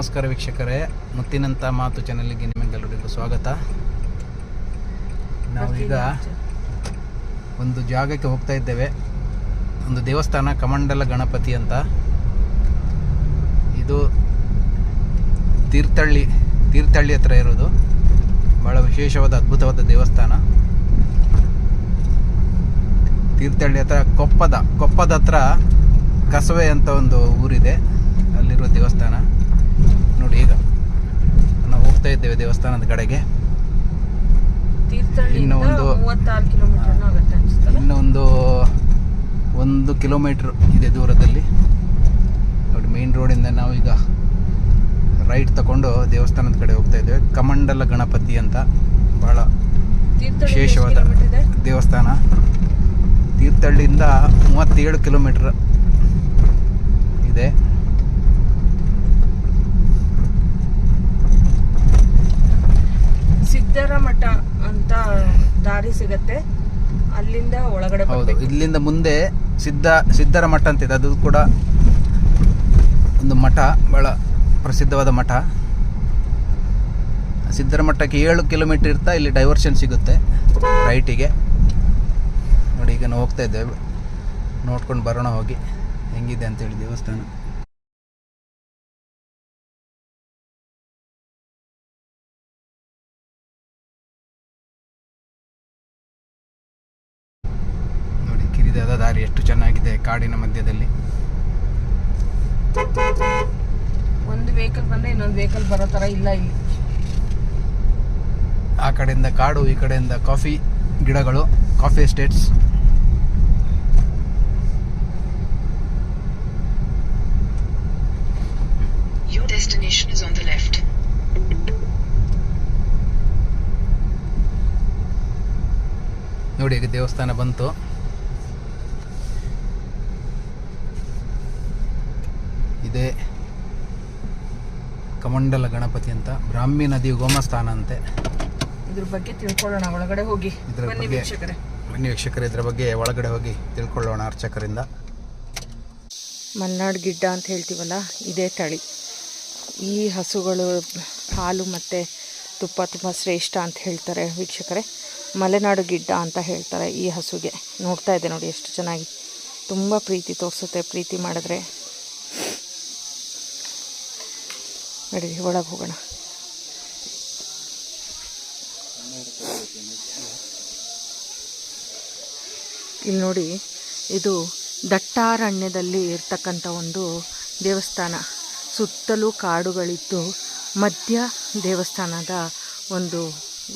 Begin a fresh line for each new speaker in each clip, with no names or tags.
ನಮಸ್ಕಾರ ವೀಕ್ಷಕರೇ ಮುತ್ತಿನಂಥ ಮಾತು ಚಾನಲ್ಗೆ ನಿಮಗೆಲ್ಲರಿಗೂ ಸ್ವಾಗತ. ನಾವೀಗ ಒಂದು ಜಾಗಕ್ಕೆ ಹೋಗ್ತಾ ಇದ್ದೇವೆ. ಒಂದು ದೇವಸ್ಥಾನ, ಕಮಂಡಲ ಗಣಪತಿ ಅಂತ. ಇದು ತೀರ್ಥಹಳ್ಳಿ ತೀರ್ಥಹಳ್ಳಿ ಹತ್ರ ಇರೋದು. ಬಹಳ ವಿಶೇಷವಾದ, ಅದ್ಭುತವಾದ ದೇವಸ್ಥಾನ. ತೀರ್ಥಹಳ್ಳಿ ಹತ್ರ ಕೊಪ್ಪದ ಕೊಪ್ಪದ ಹತ್ರ ಕಸವೆ ಅಂತ ಒಂದು ಊರಿದೆ. ಅಲ್ಲಿರುವ ದೇವಸ್ಥಾನ. ನೋಡಿ ಈಗ. ನಾವು ಹೋಗ್ತಾ ಇದ್ದೇವೆ ದೇವಸ್ಥಾನದ ಕಡೆಗೆ. ಇನ್ನು ಒಂದು-
ಮೂವತ್ತಾರು ಕಿಲೋಮೀಟರ್ ಆಗುತ್ತೆ ಅನ್ಸುತ್ತಲ್ಲ
ಇನ್ನು ಒಂದು ಕಿಲೋಮೀಟ್ರ್ ಇದೆ ದೂರದಲ್ಲಿ. ನೋಡಿ ಮೇನ್ ರೋಡಿಂದ ನಾವೀಗ ರೈಟ್ ತಗೊಂಡು ದೇವಸ್ಥಾನದ ಕಡೆ ಹೋಗ್ತಾ ಇದ್ದೇವೆ. ಕಮಂಡಲ ಗಣಪತಿ ಅಂತ
ಎಷ್ಟು
ವಿಶೇಷವಾದ ದೇವಸ್ಥಾನ. ತೀರ್ಥಹಳ್ಳಿಯಿಂದ ಮೂವತ್ತೇಳು ಕಿಲೋಮೀಟರ್ ಇದೆ.
ಸಿದ್ಧರ ಮಠ ಅಂತ ದಾರಿ ಸಿಗತ್ತೆ. ಅಲ್ಲಿಂದ ಒಳಗಡೆ
ಹೌದು ಇಲ್ಲಿಂದ ಮುಂದೆ ಸಿದ್ಧ ಸಿದ್ಧರ ಮಠ ಅಂತಿದೆ ಅದು ಕೂಡ ಒಂದು ಮಠ ಬಹಳ ಪ್ರಸಿದ್ಧವಾದ ಮಠ. ಸಿದ್ಧರ ಮಠಕ್ಕೆ ಏಳು ಕಿಲೋಮೀಟರ್ ಇರ್ತಾ ಇಲ್ಲಿ ಡೈವರ್ಷನ್ ಸಿಗುತ್ತೆ ರೈಟಿಗೆ ನೋಡಿ ಈಗ ನಾವು ಹೋಗ್ತಾ ಇದ್ದೇವೆ. ನೋಡ್ಕೊಂಡು ಬರೋಣ ಹೋಗಿ. ಹೆಂಗಿದೆ ಅಂತೇಳಿ ದೇವಸ್ಥಾನ. ಕಿರಿದಾದ ದಾರಿ ಎಷ್ಟು ಚೆನ್ನಾಗಿದೆ ಕಾಡಿನ ಮಧ್ಯದಲ್ಲಿ?
ಒಂದು ವೆಹಿಕಲ್ ಬಂದ್ರೆ ಇನ್ನೊಂದು ವೆಹಿಕಲ್ ಬರೋ ತರ ಇಲ್ಲ ಇಲ್ಲಿ.
ಆ ಕಡೆಯಿಂದ ಕಾಡು ಈ ಕಡೆಯಿಂದ ಕಾಫಿ ಗಿಡಗಳು coffee estates
Your destination is on the left.
ನೋಡಿ ಈಗ ದೇವಸ್ಥಾನ ಬಂತು ಇದೇ ಕಮಂಡಲ ಗಣಪತಿ ಅಂತ ಬ್ರಾಹ್ಮಿ ನದಿ ಉಗಮಸ್ಥಾನ ಅಂತೆ.
ಇದ್ರ ಬಗ್ಗೆ ತಿಳ್ಕೊಳ್ಳೋಣ ಒಳಗಡೆ ಹೋಗಿ.
ಇದ್ರ
ಬನ್ನಿ
ಬಗ್ಗೆ-
ವೀಕ್ಷಕರೇ.
ಬನ್ನಿ ವೀಕ್ಷಕರು ಇದ್ರ ಬಗ್ಗೆ ಒಳಗಡೆ ಹೋಗಿ ತಿಳ್ಕೊಳ್ಳೋಣ ಅರ್ಚಕರಿಂದ.
ಮಲ್ನಾಡ್ ಗಿಡ್ಡ ಅಂತ ಹೇಳ್ತೀವಲ್ಲ ಇದೇ ತಳಿ. ಈ ಹಸುಗಳು ಹಾಲು ಮತ್ತು ತುಪ್ಪ ತುಂಬ ಶ್ರೇಷ್ಠ ಅಂತ ಹೇಳ್ತಾರೆ ವೀಕ್ಷಕರೇ. ಮಲೆನಾಡು ಗಿಡ್ಡ ಅಂತ ಹೇಳ್ತಾರೆ ಈ ಹಸುಗೆ. ನೋಡ್ತಾ ಇದೆ ನೋಡಿ ಎಷ್ಟು ಚೆನ್ನಾಗಿ. ತುಂಬ ಪ್ರೀತಿ ತೋರಿಸುತ್ತೆ ಪ್ರೀತಿ ಮಾಡಿದ್ರೆ. ನಡಿ ಒಳಗೆ ಹೋಗೋಣ. ಇಲ್ಲಿ ನೋಡಿ, ಇದು ದಟ್ಟಾರಣ್ಯದಲ್ಲಿ ಇರ್ತಕ್ಕಂಥ ಒಂದು ದೇವಸ್ಥಾನ. ಸುತ್ತಲೂ ಕಾಡುಗಳಿದ್ದು, ಮಧ್ಯ ದೇವಸ್ಥಾನದ ಒಂದು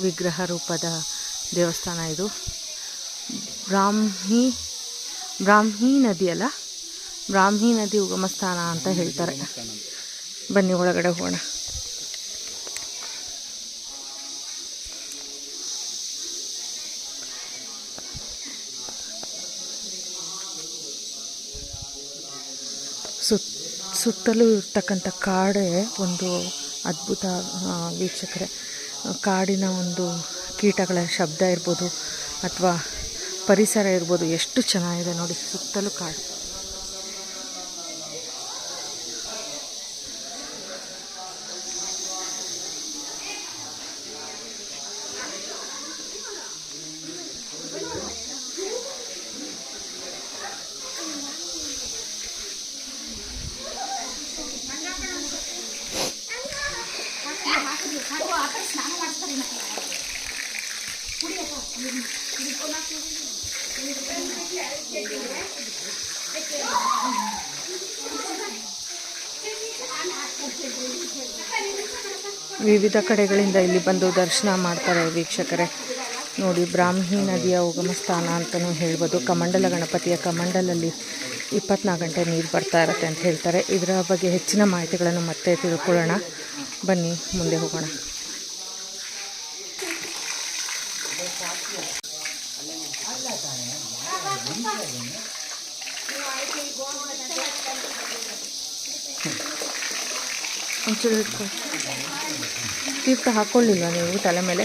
ವಿಗ್ರಹ ರೂಪದ ದೇವಸ್ಥಾನ ಇದು. ಬ್ರಾಹ್ಮಿ ಬ್ರಾಹ್ಮಿ ನದಿ ಅಲ್ಲ? ಬ್ರಾಹ್ಮಿ ನದಿ ಉಗಮಸ್ಥಾನ ಅಂತ ಹೇಳ್ತಾರೆ. ಬನ್ನಿ ಒಳಗಡೆ ಹೋಗೋಣ. ಸುತ್, ಸುತ್ತಲೂ ಇರ್ತಕ್ಕಂಥ ಕಾಡೇ ಒಂದು ಅದ್ಭುತ ವೀಕ್ಷಕರೇ. ಕಾಡಿನ ಒಂದು ಕೀಟಗಳ ಶಬ್ದ ಇರ್ಬೋದು ಅಥವಾ ಪರಿಸರ ಇರ್ಬೋದು ಎಷ್ಟು ಚೆನ್ನಾಗಿದೆ ನೋಡಿ ಸುತ್ತಲೂ ಕಾಡು. ವಿವಿಧ ಕಡೆಗಳಿಂದ ಇಲ್ಲಿ ಬಂದು ದರ್ಶನ ಮಾಡ್ತಾರೆ ವೀಕ್ಷಕರೇ. ನೋಡಿ, ಬ್ರಾಹ್ಮಿ ನದಿಯ ಉಗಮ ಸ್ಥಾನ ಅಂತಲೂ ಹೇಳ್ಬೋದು. ಕಮಂಡಲ ಗಣಪತಿಯ ಕಮಂಡಲಲ್ಲಿ ಇಪ್ಪತ್ನಾಲ್ಕು ಗಂಟೆ ನೀರು ಬರ್ತಾ ಇರುತ್ತೆ ಅಂತ ಹೇಳ್ತಾರೆ. ಇದರ ಬಗ್ಗೆ ಹೆಚ್ಚಿನ ಮಾಹಿತಿಗಳನ್ನು ಮತ್ತೆ ತಿಳ್ಕೊಳ್ಳೋಣ. ಬನ್ನಿ, ಮುಂದೆ ಹೋಗೋಣ. ಒಂಚೂರು ತೀರ್ಥ ಹಾಕ್ಕೊಳ್ಳಿಲ್ವಾ ನೀವು ತಲೆ ಮೇಲೆ?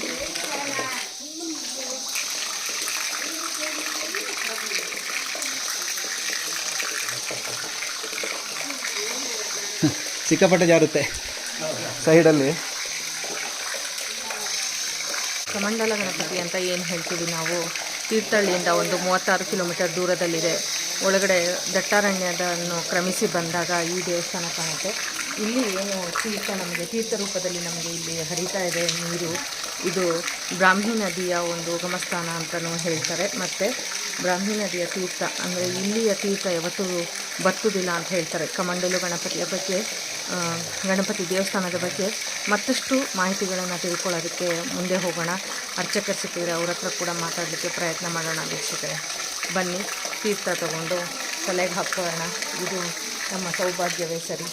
ಸಿಕ್ಕಾಪಟ್ಟೆ ಜಾರುತ್ತೆ ಸೈಡಲ್ಲಿ.
ಕಮಂಡಲ ಗಣಪತಿ ಅಂತ ಏನು ಹೇಳ್ತೀವಿ ನಾವು? ತೀರ್ಥಹಳ್ಳಿಯಿಂದ ಒಂದು ಮೂವತ್ತಾರು ಕಿಲೋಮೀಟರ್ ದೂರದಲ್ಲಿದೆ. ಒಳಗಡೆ ದಟ್ಟಾರಣ್ಯದನ್ನು ಕ್ರಮಿಸಿ ಬಂದಾಗ ಈ ದೇವಸ್ಥಾನ ಕಾಣುತ್ತೆ. ಇಲ್ಲಿ ಏನು ತೀರ್ಥ ನಮಗೆ ತೀರ್ಥ ರೂಪದಲ್ಲಿ ನಮಗೆ ಇಲ್ಲಿ ಹರಿತಾ ಇದೆ ನೀರು. ಇದು ಬ್ರಾಹ್ಮಿ ನದಿಯ ಒಂದು ಉಗಮಸ್ಥಾನ ಅಂತಲೂ ಹೇಳ್ತಾರೆ. ಮತ್ತು ಬ್ರಾಹ್ಮಿ ನದಿಯ ತೀರ್ಥ, ಅಂದರೆ ಇಲ್ಲಿಯ ತೀರ್ಥ ಯಾವತ್ತೂ ಬರ್ತದಿಲ್ಲ ಅಂತ ಹೇಳ್ತಾರೆ. ಕಮಂಡಲು ಗಣಪತಿಯ ಬಗ್ಗೆ ಗಣಪತಿ ದೇವಸ್ಥಾನದ ಬಗ್ಗೆ ಮತ್ತಷ್ಟು ಮಾಹಿತಿಗಳನ್ನು ತಿಳ್ಕೊಳ್ಳೋದಕ್ಕೆ ಮುಂದೆ ಹೋಗೋಣ. ಅರ್ಚಕರು ಸಿಕ್ಕಿದ್ರೆ ಅವ್ರ ಹತ್ರ ಕೂಡ ಮಾತಾಡಲಿಕ್ಕೆ ಪ್ರಯತ್ನ ಮಾಡೋಣ ವೀಕ್ಷಕರೇ. ಬನ್ನಿ, ತೀರ್ಥ ತಗೊಂಡು ತಲೆಗೆ ಹಾಕೋಣ ಇದು ನಮ್ಮ ಸೌಭಾಗ್ಯವೇ ಸರಿ.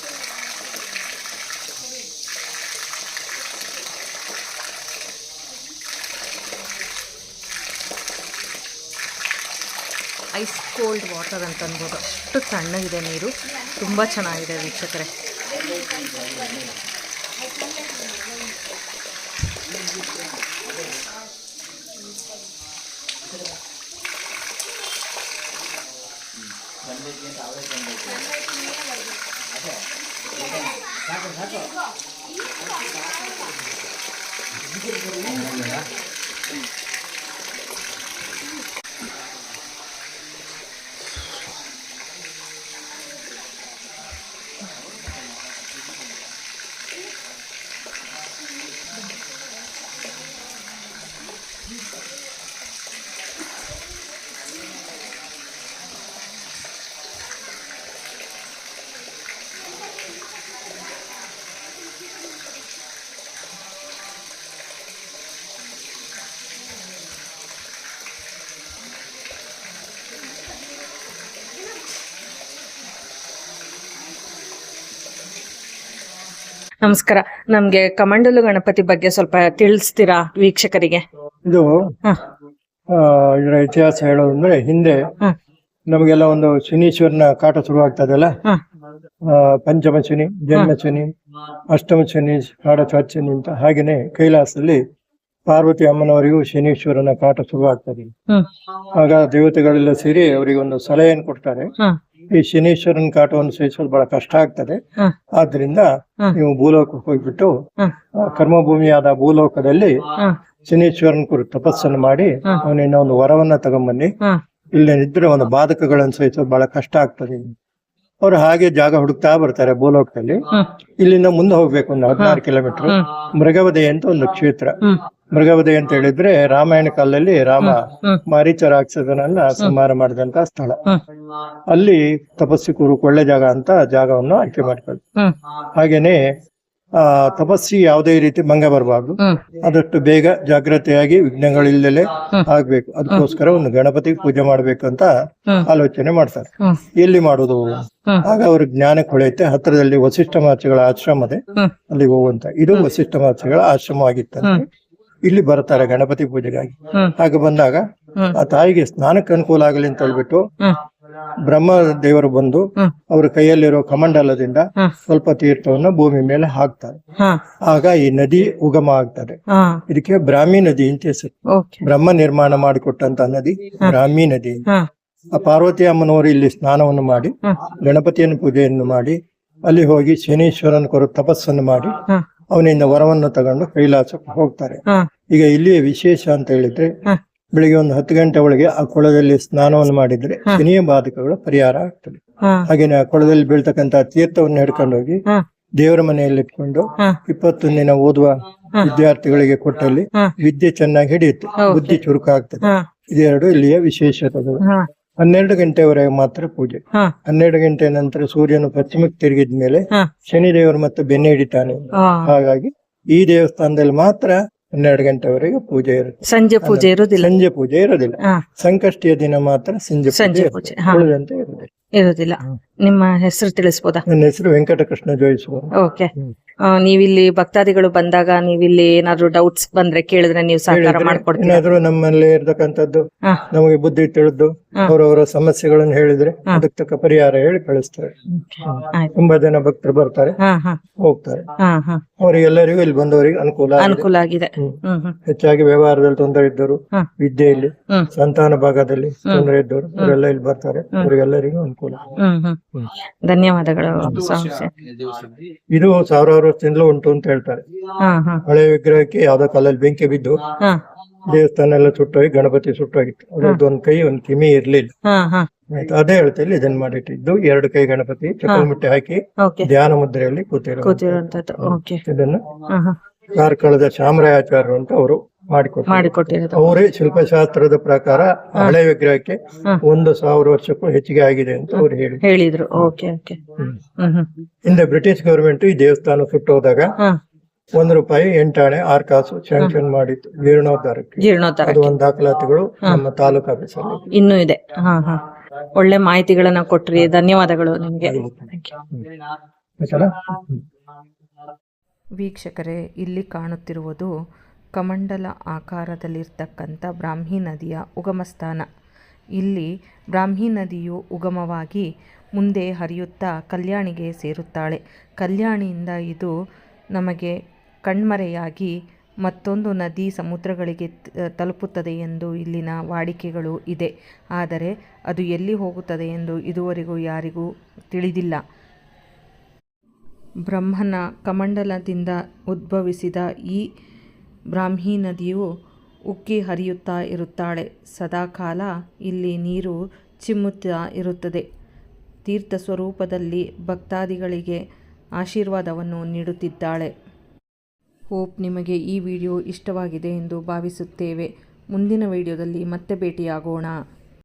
ಐಸ್ ಕೋಲ್ಡ್ ವಾಟರ್ ಅಂತ ಅನ್ಬೋದು. ಅಷ್ಟು ತಣ್ಣಗಿದೆ ನೀರು. ತುಂಬ ಚೆನ್ನಾಗಿದೆ ವೀಕ್ಷಕರೇ. ನಮಸ್ಕಾರ. ನಮ್ಗೆ ಕಮಂಡಲು ಗಣಪತಿ ಬಗ್ಗೆ ಸ್ವಲ್ಪ ತಿಳಿಸ್ತೀರಾ ವೀಕ್ಷಕರಿಗೆ?
ಇದು ಆ, ಇದರ ಇತಿಹಾಸ ಹೇಳೋದಂದ್ರೆ ಹಿಂದೆ
ಹ.
ನಮಗೆಲ್ಲ ಒಂದು ಶನೀಶ್ವರನ ಕಾಟ ಶುರುವಾಗ್ತದಲ್ಲ?
ಹ.
ಆ, ಪಂಚಮ ಶನಿ ಜನ್ಮ ಶನಿ ಅಷ್ಟಮ ಶನಿ ಕಾಡಚಾಚ ಶನಿ ಅಂತ ಹಾಗೇನೆ ಕೈಲಾಸದಲ್ಲಿ ಪಾರ್ವತಿ ಅಮ್ಮನವರಿಗೂ ಶನೀಶ್ವರನ ಕಾಟ ಶುರುವಾಗ್ತದೆ.
ಹ್ಮ್.
ಆಗ ದೇವತೆಗಳೆಲ್ಲ ಸೇರಿ ಅವರಿಗೆ ಒಂದು ಸಲಹೆಯನ್ನು ಕೊಡ್ತಾರೆ.
ಹ.
ಈ ಶನೇಶ್ವರನ್ ಕಾಟವನ್ನು ಸಹಿಸೋದು ಬಹಳ ಕಷ್ಟ ಆಗ್ತದೆ. ಆದ್ರಿಂದ ನೀವು ಭೂಲೋಕಕ್ಕೆ ಹೋಗ್ಬಿಟ್ಟು. ಕರ್ಮಭೂಮಿಯಾದ ಭೂಲೋಕದಲ್ಲಿ ಶನೇಶ್ವರನ್ ಕುರಿತು ತಪಸ್ಸನ್ನು ಮಾಡಿ. ಅವನಿಂದ ಒಂದು ವರವನ್ನ ತಗೊಂಬನ್ನಿ.
ಇಲ್ಲಿ
ಇದ್ರೆ ಒಂದು ಬಾಧಕಗಳನ್ನು ಸಹಿಸೋದು ಬಹಳ ಕಷ್ಟ ಆಗ್ತದೆ. ಅವ್ರು ಹಾಗೆ ಜಾಗ ಹುಡುಕ್ತಾ ಬರ್ತಾರೆ ಭೂಲೋಕದಲ್ಲಿ. ಇಲ್ಲಿಂದ ಮುಂದೆ ಹೋಗ್ಬೇಕು ಒಂದು ಹದಿನಾರು ಕಿಲೋಮೀಟರ್. ಮೃಗವದೆ ಅಂತ ಒಂದು ಕ್ಷೇತ್ರ.
ಹ್ಮ್
ಮೃಗವದೆ ಅಂತ ಹೇಳಿದ್ರೆ ರಾಮಾಯಣ ಕಾಲದಲ್ಲಿ ರಾಮ. ಮಾರೀಚ ರಾಕ್ಷಸನನ್ನ ಸಂಹಾರ ಮಾಡಿದಂತ ಸ್ಥಳ. ಅಲ್ಲಿ ತಪಸ್ಸಿ ಕೂರು ಒಳ್ಳೆ ಜಾಗ ಅಂತ ಜಾಗವನ್ನು ಆಯ್ಕೆ ಮಾಡ್ಕೊಳ್ಳಿ. ಹಾಗೇನೆ ಆ ತಪಸ್ಸಿ ಯಾವುದೇ ರೀತಿ ಭಂಗ ಬರಬಾರ್ದು.
ಅದಷ್ಟು
ಆದಷ್ಟು ಬೇಗ ಜಾಗ್ರತೆಯಾಗಿ ವಿಘ್ನಗಳಿಲ್ಲದೆ ಆಗ್ಬೇಕು. ಅದಕ್ಕೋಸ್ಕರ ಒಂದು ಗಣಪತಿ ಪೂಜೆ ಮಾಡ್ಬೇಕಂತ
ಅಂತ
ಆಲೋಚನೆ ಮಾಡ್ತಾರೆ. ಎಲ್ಲಿ ಮಾಡುದು? ಆಗ ಅವ್ರ ಜ್ಞಾನ ಕೊಳೆಯುತ್ತೆ. ಹತ್ರದಲ್ಲಿ ವಸಿಷ್ಠ ಮಹರ್ಷಿಗಳ ಆಶ್ರಮ ಇದೆ ಅಲ್ಲಿ ಹೋಗುವಂತ. ಇದು ವಸಿಷ್ಠ ಮಹರ್ಷಿಗಳ ಆಶ್ರಮವಾಗಿತ್ತಂತೆ. ಇಲ್ಲಿ ಬರ್ತಾರೆ ಗಣಪತಿ ಪೂಜೆಗಾಗಿ. ಹಾಗೆ ಬಂದಾಗ ಆ ತಾಯಿಗೆ ಸ್ನಾನಕ್ಕೆ ಅನುಕೂಲ ಆಗಲಿ ಅಂತ ಹೇಳ್ಬಿಟ್ಟು
ಹ್ಮ್.
ಬ್ರಹ್ಮ ದೇವರು ಬಂದು ಅವರ ಕೈಯಲ್ಲಿರೋ ಕಮಂಡಲದಿಂದ ಸ್ವಲ್ಪ ತೀರ್ಥವನ್ನು ಭೂಮಿ ಮೇಲೆ ಹಾಕ್ತಾರೆ. ಆಗ ಈ ನದಿ ಉಗಮ ಆಗ್ತದೆ. ಇದಕ್ಕೆ ಬ್ರಾಹ್ಮಿ ನದಿ ಅಂತ ಹೆಸರು. ಬ್ರಹ್ಮ ನಿರ್ಮಾಣ ಮಾಡಿಕೊಟ್ಟಂತ ನದಿ ಬ್ರಾಹ್ಮಿ ನದಿ. ಆ ಪಾರ್ವತಿ ಅಮ್ಮನವರು ಇಲ್ಲಿ ಸ್ನಾನವನ್ನು ಮಾಡಿ. ಗಣಪತಿಯನ್ನು ಪೂಜೆಯನ್ನು ಮಾಡಿ ಅಲ್ಲಿ ಹೋಗಿ ಶನೀಶ್ವರನ ಕೊರ ತಪಸ್ಸನ್ನು ಮಾಡಿ ಅವನಿಂದ ವರವನ್ನು ತಗೊಂಡು ಕೈಲಾಸಕ್ಕೆ ಹೋಗ್ತಾರೆ. ಈಗ ಇಲ್ಲಿಯ ವಿಶೇಷ ಅಂತ ಹೇಳಿದ್ರೆ ಬೆಳಿಗ್ಗೆ ಒಂದು ಹತ್ತು ಗಂಟೆ ಒಳಗೆ ಆ ಕೊಳದಲ್ಲಿ ಸ್ನಾನವನ್ನು ಮಾಡಿದ್ರೆ ಶನಿಯ ಬಾಧಕಗಳು ಪರಿಹಾರ ಆಗ್ತದೆ. ಹಾಗೇನೆ ಆ ಕೊಳದಲ್ಲಿ ಬೀಳ್ತಕ್ಕಂತ ತೀರ್ಥವನ್ನು ಹಿಡ್ಕೊಂಡು ಹೋಗಿ ದೇವರ ಮನೆಯಲ್ಲಿ ಇಟ್ಕೊಂಡು ಇಪ್ಪತ್ತೊಂದು ದಿನ ಓದುವ ವಿದ್ಯಾರ್ಥಿಗಳಿಗೆ ಕೊಟ್ಟಲ್ಲಿ ವಿದ್ಯೆ ಚೆನ್ನಾಗಿ ಹಿಡಿಯುತ್ತೆ. ಬುದ್ಧಿ ಚುರುಕಾಗ್ತದೆ.
ಆಗ್ತದೆ
ಇದೆರಡು ಇಲ್ಲಿಯ ವಿಶೇಷತೆಗಳು. ಹನ್ನೆರಡು ಗಂಟೆವರೆಗೆ ಮಾತ್ರ ಪೂಜೆ.
ಹಾ.
ಹನ್ನೆರಡು ಗಂಟೆ ನಂತರ ಸೂರ್ಯನು ಪಶ್ಚಿಮಕ್ಕೆ ತಿರುಗಿದ ಮೇಲೆ
ಹಾ
ಶನಿದೇವರು ಮತ್ತೆ ಬೆನ್ನೆ ಹಿಡಿತಾನೆ. ಹಾಗಾಗಿ ಈ ದೇವಸ್ಥಾನದಲ್ಲಿ ಮಾತ್ರ ಹನ್ನೆರಡು ಗಂಟೆವರೆಗೆ ಪೂಜೆ ಇರುತ್ತೆ.
ಸಂಜೆ ಪೂಜೆ ಇರೋದಿಲ್ಲ
ಸಂಜೆ ಪೂಜೆ ಇರೋದಿಲ್ಲ
ಹಾ.
ಸಂಕಷ್ಟಿಯ ದಿನ ಮಾತ್ರ ಸಂಜೆ
ಸಂಜೆ
ಪೂಜೆ
ಪೂಜೆ.
ಇರುತ್ತೆ.
ಹಾ.
ಉಳಿದಂತೆ ಇರುವುದಿಲ್ಲ.
ಇರೋದಿಲ್ಲ ನಿಮ್ಮ ಹೆಸರು ತಿಳಿಸಬಹುದಾ
ನನ್ನ ಹೆಸರು ವೆಂಕಟಕೃಷ್ಣ ಜೋಯಿಸುವ.
ಓಕೆ. ನೀವಿಲ್ಲಿ ಭಕ್ತಾದಿಗಳು ಬಂದಾಗ ನೀವಿಲ್ಲಿ ಏನಾದ್ರು ಡೌಟ್ಸ್ ಬಂದ್ರೆ ಕೇಳಿದ್ರೆ ನೀವು ಸಹಕಾರ ಮಾಡ್ಕೊಡ್ತೀರಾ?
ಏನಾದ್ರೂ ನಮ್ಮಲ್ಲಿ ಇರ್ತಕ್ಕಂಥದ್ದು
ಹಾ.
ನಮಗೆ ಬುದ್ಧಿ ತಿಳಿದು ಅವರವರ ಸಮಸ್ಯೆಗಳನ್ನು ಹೇಳಿದ್ರೆ ಅದಕ್ಕೆ ತಕ್ಕ ಪರಿಹಾರ ಹೇಳಿ ಕಳಿಸ್ತಾರೆ. ತುಂಬಾ ಜನ ಭಕ್ತರು ಬರ್ತಾರೆ.
ಹಾ ಹಾ.
ಹೋಗ್ತಾರೆ.
ಹಾ ಹಾ.
ಅವರಿಗೆಲ್ಲರಿಗೂ ಇಲ್ಲಿ ಬಂದವರಿಗೆ ಅನುಕೂಲ ಆಗಿದೆ.
ಅನುಕೂಲ ಆಗಿದೆ.
ಹೆಚ್ಚಾಗಿ ವ್ಯವಹಾರದಲ್ಲಿ ತೊಂದರೆ ಇದ್ದವರು ವಿದ್ಯೆಯಲ್ಲಿ ಸಂತಾನ ಭಾಗದಲ್ಲಿ ತೊಂದರೆ ಇದ್ದವರು ಅವರೆಲ್ಲ ಇಲ್ಲಿ ಬರ್ತಾರೆ. ಅವರಿಗೆಲ್ಲರಿಗೂ ಅನುಕೂಲ
ಧನ್ಯವಾದಗಳು.
ಇದು ಸಾವಿರಾರು ವರ್ಷದಿಂದಲೂ ಉಂಟು ಅಂತ ಹೇಳ್ತಾರೆ.
ಹಾ ಹಾ.
ಹಳೆ ವಿಗ್ರಹಕ್ಕೆ ಯಾವ್ದೋ ಕಾಲಲ್ಲಿ ಬೆಂಕಿ ಬಿದ್ದು
ಹಾ.
ದೇವಸ್ಥಾನ ಎಲ್ಲ ಸುಟ್ಟೋಗಿ ಗಣಪತಿ ಸುಟ್ಟೋಗಿತ್ತು. ಅದ್ರದ್ದು ಒಂದ್ ಕೈ ಒಂದ್ ಕಿಮಿ ಇರ್ಲಿಲ್ಲ.
ಹಾ ಹಾ.
ಆಯ್ತು ಅದೇ ಇದನ್ನ ಮಾಡಿಟ್ಟಿದ್ದು. ಎರಡು ಕೈ ಗಣಪತಿ ಚಕ್ಕಲ್ಮುಟ್ಟೆ ಹಾಕಿ
ಓಕೆ.
ಧ್ಯಾನ ಮುದ್ರೆಯಲ್ಲಿ ಕೂತಿರೋ
ಕೂತಿರುವಂತದ್ದು ಓಕೆ.
ಇದನ್ನ
ಹಾ ಹಾ.
ಕಾರ್ಕಳದ ಶಾಮರಾಯಾಚಾರ್ಯರು ಅಂತ ಅವರು ಮಾಡಿಕೊಟ್ಟು
ಮಾಡಿಕೊಟ್ಟಿರೋದು.
ಅವರೇ ಶಿಲ್ಪಶಾಸ್ತ್ರದ ಪ್ರಕಾರ ಹಳೆ ವಿಗ್ರಹಕ್ಕೆ ಒಂದು ಸಾವಿರ ವರ್ಷಕ್ಕೂ ಹೆಚ್ಚಿಗೆ ಆಗಿದೆ ಅಂತ ಅವ್ರು ಹೇಳಿ
ಹೇಳಿದ್ರು. Okay okay. ಹ್ಮ್. ಹ್ಮ್
ಹಿಂದೆ ಬ್ರಿಟಿಷ್ ಗವರ್ಮೆಂಟ್ ಈ ದೇವಸ್ಥಾನ ಸುಟ್ಟೋದಾಗ ಒಂದು ರೂಪಾಯಿ ಎಂಟಾಣೆ ಆರ್ ಕಾಸು ಶಾಂಕ್ಷನ್ ಮಾಡಿತ್ತು ಜೀರ್ಣೋದ್ಧಾರಕ್ಕೆ.
ಜೀರ್ಣೋದ್ಧಾರ
ಅದು ಒಂದು ದಾಖಲಾತಿಗಳು ನಮ್ಮ ತಾಲೂಕು ಆಫೀಸಲ್ಲಿ.
ಇನ್ನೂ ಇದೆ. ಹಾ ಹಾ. ಒಳ್ಳೆ ಮಾಹಿತಿಗಳನ್ನ ಕೊಟ್ರಿ. ಧನ್ಯವಾದಗಳು ನಿಮಗೆ. ವೀಕ್ಷಕರೇ ಇಲ್ಲಿ ಕಾಣುತ್ತಿರುವುದು ಕಮಂಡಲ ಆಕಾರದಲ್ಲಿರ್ತಕ್ಕಂಥ ಬ್ರಾಹ್ಮಿ ನದಿಯ ಉಗಮ ಸ್ಥಾನ ಇಲ್ಲಿ ಬ್ರಾಹ್ಮಿ ನದಿಯು ಉಗಮವಾಗಿ ಮುಂದೆ ಹರಿಯುತ್ತಾ ಕಲ್ಯಾಣಿಗೆ ಸೇರುತ್ತಾಳೆ. ಕಲ್ಯಾಣಿಯಿಂದ ಇದು ನಮಗೆ ಕಣ್ಮರೆಯಾಗಿ ಮತ್ತೊಂದು ನದಿ ಸಮುದ್ರಗಳಿಗೆ ತಲುಪುತ್ತದೆ ಎಂದು ಇಲ್ಲಿನ ವಾಡಿಕೆಗಳು ಇದೆ. ಆದರೆ ಅದು ಎಲ್ಲಿ ಹೋಗುತ್ತದೆ ಎಂದು ಇದುವರೆಗೂ ಯಾರಿಗೂ ತಿಳಿದಿಲ್ಲ. ಬ್ರಹ್ಮನ ಕಮಂಡಲದಿಂದ ಉದ್ಭವಿಸಿದ ಈ ಬ್ರಾಹ್ಮಿ ನದಿಯು ಉಕ್ಕಿ ಹರಿಯುತ್ತಾ ಇರುತ್ತಾಳೆ. ಸದಾಕಾಲ ಇಲ್ಲಿ ನೀರು ಚಿಮ್ಮುತ್ತಾ ಇರುತ್ತದೆ. ತೀರ್ಥ ಸ್ವರೂಪದಲ್ಲಿ ಭಕ್ತಾದಿಗಳಿಗೆ ಆಶೀರ್ವಾದವನ್ನು ನೀಡುತ್ತಿದ್ದಾಳೆ. ಹೋಪ್ ನಿಮಗೆ ಈ ವಿಡಿಯೋ ಇಷ್ಟವಾಗಿದೆ ಎಂದು ಭಾವಿಸುತ್ತೇವೆ. ಮುಂದಿನ ವಿಡಿಯೋದಲ್ಲಿ ಮತ್ತೆ ಭೇಟಿಯಾಗೋಣ.